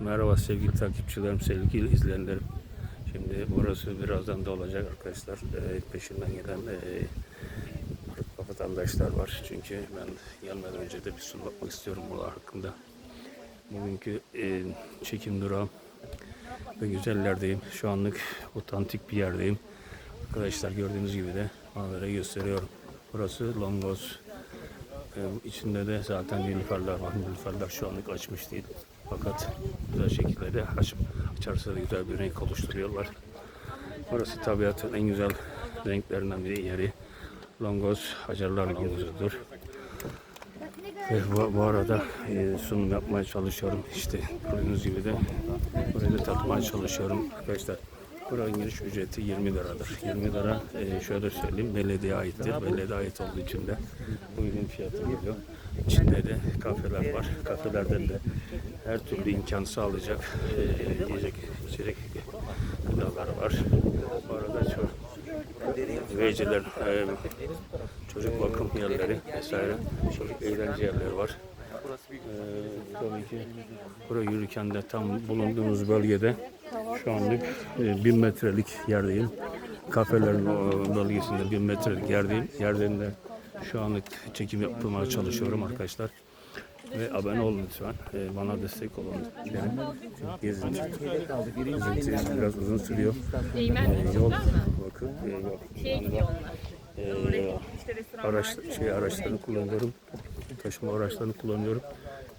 Merhaba sevgili takipçilerim, sevgili izleyenlerim. Şimdi burası birazdan da olacak arkadaşlar. Ee, peşinden gelen e, vatandaşlar var. Çünkü ben gelmeden önce de bir sunum yapmak istiyorum bu hakkında. Bugünkü e, çekim durağım ve güzellerdeyim. Şu anlık otantik bir yerdeyim. Arkadaşlar gördüğünüz gibi de manzarayı gösteriyorum. Burası Longos. Ee, içinde de zaten nilüferler var. Nilüferler şu anlık açmış değil. Fakat güzel şekilde de açıp açarsa da güzel bir renk oluşturuyorlar. Burası tabiatın en güzel renklerinden bir yeri. Longos, Hacerlar Longosu'dur. Ve bu, bu arada e, sunum yapmaya çalışıyorum. İşte gördüğünüz gibi de burayı da tatmaya çalışıyorum arkadaşlar. Buranın giriş ücreti 20 liradır. 20 lira e, şöyle söyleyeyim belediye aittir. Belediye ait olduğu için de uygun fiyatı geliyor. İçinde de kafeler var. Kafelerden de her türlü imkan sağlayacak e, yiyecek, içecek gıdalar var. Bu arada çok Veyciler, e, çocuk bakım yerleri vesaire, çocuk eğlence yerleri var. E, tabii ki buraya yürürken de tam bulunduğumuz bölgede şu anlık e, bin metrelik yerdeyim. Kafelerin o bölgesinde bin metrelik yerdeyim. Yerden de şu anlık çekim yapmaya çalışıyorum arkadaşlar. Ve abone olun lütfen. E, bana destek olun. Yani gezinti, gezinti biraz uzun sürüyor. Değmen E, yol bakın. E, e, İşte restoranlar. araç şey araçlarını kullanıyorum. Taşıma araçlarını kullanıyorum.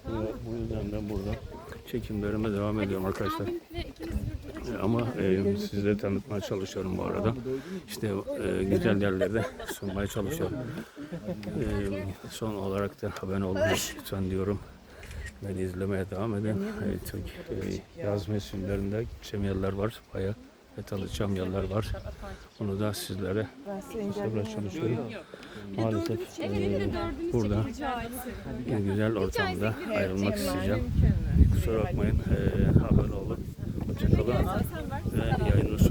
Bu, bu yüzden de burada çekimlerime devam ediyorum arkadaşlar. Ama e, size tanıtmaya çalışıyorum bu arada. İşte e, güzel yerlerde sunmaya çalışıyorum. E, son olarak da abone olmayı lütfen diyorum. Beni izlemeye devam edin. E, çok, e, yaz mevsimlerinde gideceğim yerler var. Bayağı ve tanıtacağım yerler var. Onu da sizlere göstermeye çalışıyorum. Maalesef e, burada güzel ortamda ayrılmak isteyeceğim. Kusura bakmayın. E, abone olun. Hoşçakalın. Ve ee, yayınınız